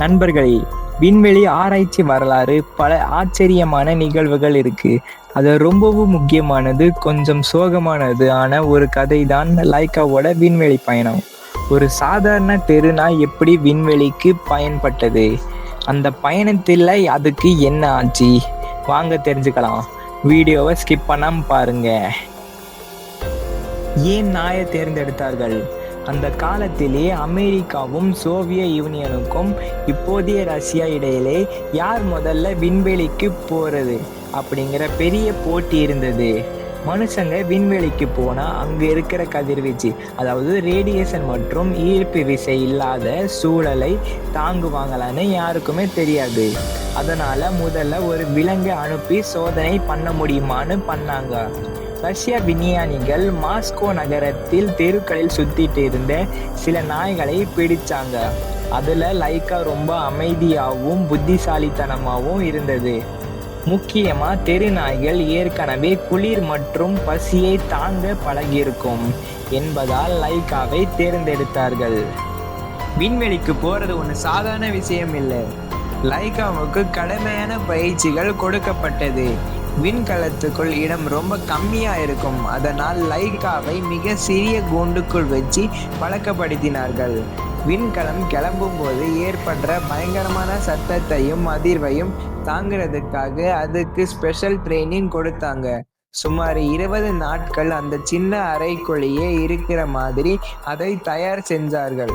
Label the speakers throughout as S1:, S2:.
S1: நண்பர்களே விண்வெளி ஆராய்ச்சி வரலாறு பல ஆச்சரியமான நிகழ்வுகள் இருக்கு. அது ரொம்பவும் முக்கியமானது கொஞ்சம் சோகமானது ஆன ஒரு கதை தான் லைக்காவோட விண்வெளி பயணம். ஒரு சாதாரண தெருநாய் எப்படி விண்வெளிக்கு பயன்பட்டது? அந்த பயணத்தில் அதுக்கு என்ன ஆச்சு? வாங்க தெரிஞ்சுக்கலாம். வீடியோவை ஸ்கிப் பண்ணாமல் பாருங்க. ஏன் நாயை தேர்ந்தெடுத்தார்கள்? அந்த காலத்திலே அமெரிக்காவும் சோவியத் யூனியனுக்கும் இப்போதைய ரஷ்யா இடையிலே யார் முதல்ல விண்வெளிக்கு போறது அப்படிங்கிற பெரிய போட்டி இருந்தது. மனுஷங்க விண்வெளிக்கு போனால் அங்கே இருக்கிற கதிர்வீச்சு அதாவது ரேடியேஷன் மற்றும் ஈர்ப்பு விசை இல்லாத சூழலை தாங்குவாங்களான்னு யாருக்குமே தெரியாது. அதனால் முதல்ல ஒரு விலங்கை அனுப்பி சோதனை பண்ண முடியுமான்னு பண்ணாங்க. ரஷ்ய விஞ்ஞானிகள் மாஸ்கோ நகரத்தில் தெருக்களில் சுத்திட்டு இருந்த சில நாய்களை பிடிச்சாங்க. அதுல லைக்கா ரொம்ப அமைதியாகவும் புத்திசாலித்தனமாகவும் இருந்தது. முக்கியமா தெரு நாய்கள் ஏற்கனவே குளிர் மற்றும் பசியை தாங்க பழகியிருக்கும் என்பதால் லைக்காவை தேர்ந்தெடுத்தார்கள். விண்வெளிக்கு போறது ஒன்று சாதாரண விஷயம் இல்லை. லைக்காவுக்கு கடுமையான பயிற்சிகள் கொடுக்கப்பட்டது. விண்கலத்துக்குள் இடம் ரொம்ப கம்மியாக இருக்கும். அதனால் லைக்காவை மிக சிறிய கூண்டுக்குள் வச்சு பழக்கப்படுத்தினார்கள். விண்கலம் கிளம்பும் போது ஏற்படுற பயங்கரமான சத்தத்தையும் அதிர்வையும் தாங்கிறதுக்காக அதுக்கு ஸ்பெஷல் ட்ரைனிங் கொடுத்தாங்க. சுமார் இருபது நாட்கள் அந்த சின்ன அறைக்குள்ளேயே இருக்கிற மாதிரி அதை தயார் செஞ்சார்கள்.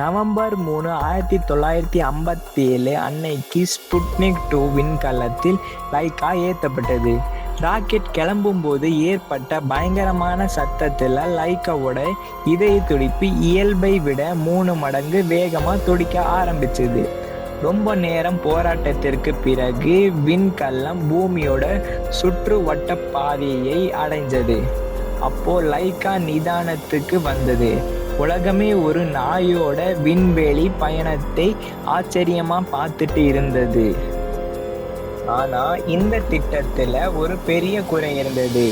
S1: நவம்பர் மூணு ஆயிரத்தி தொள்ளாயிரத்தி ஐம்பத்தி ஏழு அன்னைக்கு ஸ்புட்னிக் டூ விண்கலத்தில் லைக்கா ஏற்றப்பட்டது. ராக்கெட் கிளம்பும் போது ஏற்பட்ட பயங்கரமான சத்தத்தில் லைக்காவோட இதய துடிப்பு இயல்பை விட மூணு மடங்கு வேகமாக துடிக்க ஆரம்பிச்சது. ரொம்ப நேரம் போராட்டத்திற்கு பிறகு விண்கலம் பூமியோட சுற்றுவட்ட பாதையை அடைஞ்சது. அப்போ லைக்கா நிதானத்துக்கு வந்தது. உலகமே ஒரு நாயோட விண்வெளி பயணத்தை ஆச்சரியமா பார்த்துட்டு இருந்தது. ஆனா இந்த திட்டத்துல ஒரு பெரிய குறை இருந்தது.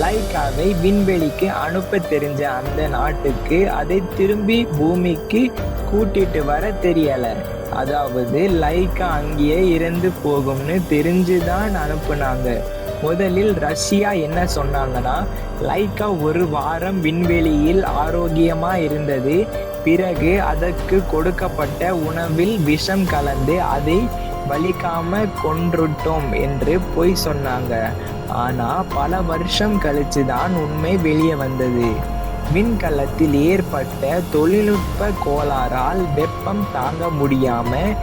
S1: லைக்காவை விண்வெளிக்கு அனுப்ப தெரிஞ்ச அந்த நாட்டுக்கு அதை திரும்பி பூமிக்கு கூட்டிட்டு வர தெரியல. அதாவது லைக்கா அங்கேயே இறந்து போகும்னு தெரிஞ்சுதான் அனுப்புனாங்க. முதலில் ரஷ்யா என்ன சொன்னாங்கன்னா லைக்கா ஒரு வாரம் விண்வெளியில் ஆரோக்கியமா இருந்தது. பிறகு அதற்கு கொடுக்கப்பட்ட உணவில் விஷம் கலந்து அதை வலிக்காம கொன்றுட்டோம் என்று பொய் சொன்னாங்க. ஆனா பல வருஷம் கழிச்சு தான் உண்மை வெளியே வந்தது. விண்கலத்தில் ஏற்பட்ட தொழில்நுட்ப கோளாறால் வெப்பம் தாங்க முடியாமல்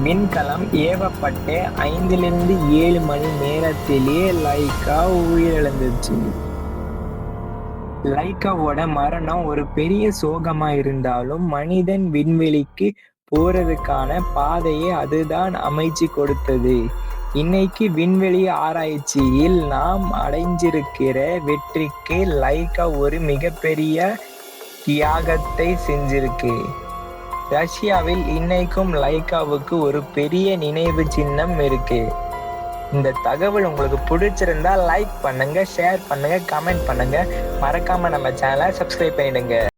S1: விண்கலம் ஏவப்பட்டு ஐந்திலிருந்து ஏழு மணி நேரத்திலேயே லைக்கா உயிரிழந்துச்சு. லைக்காவோட மரணம் ஒரு பெரிய சோகமா இருந்தாலும் மனிதன் விண்வெளிக்கு போறதுக்கான பாதையை அதுதான் அமைச்சு கொடுத்தது. இன்னைக்கு விண்வெளி ஆராய்ச்சியில் நாம் அடைஞ்சிருக்கிற வெற்றிக்கு லைக்கா ஒரு மிகப்பெரிய தியாகத்தை செஞ்சிருக்கு. ரஷ்யாவில் இன்னைக்கும் லைக்காவுக்கு ஒரு பெரிய நினைவு சின்னம் இருக்கு. இந்த தகவல் உங்களுக்கு பிடிச்சிருந்தா லைக் பண்ணுங்க ஷேர் பண்ணுங்க கமெண்ட் பண்ணுங்க. மறக்காம நம்ம சேனலை சப்ஸ்கிரைப் பண்ணிடுங்க.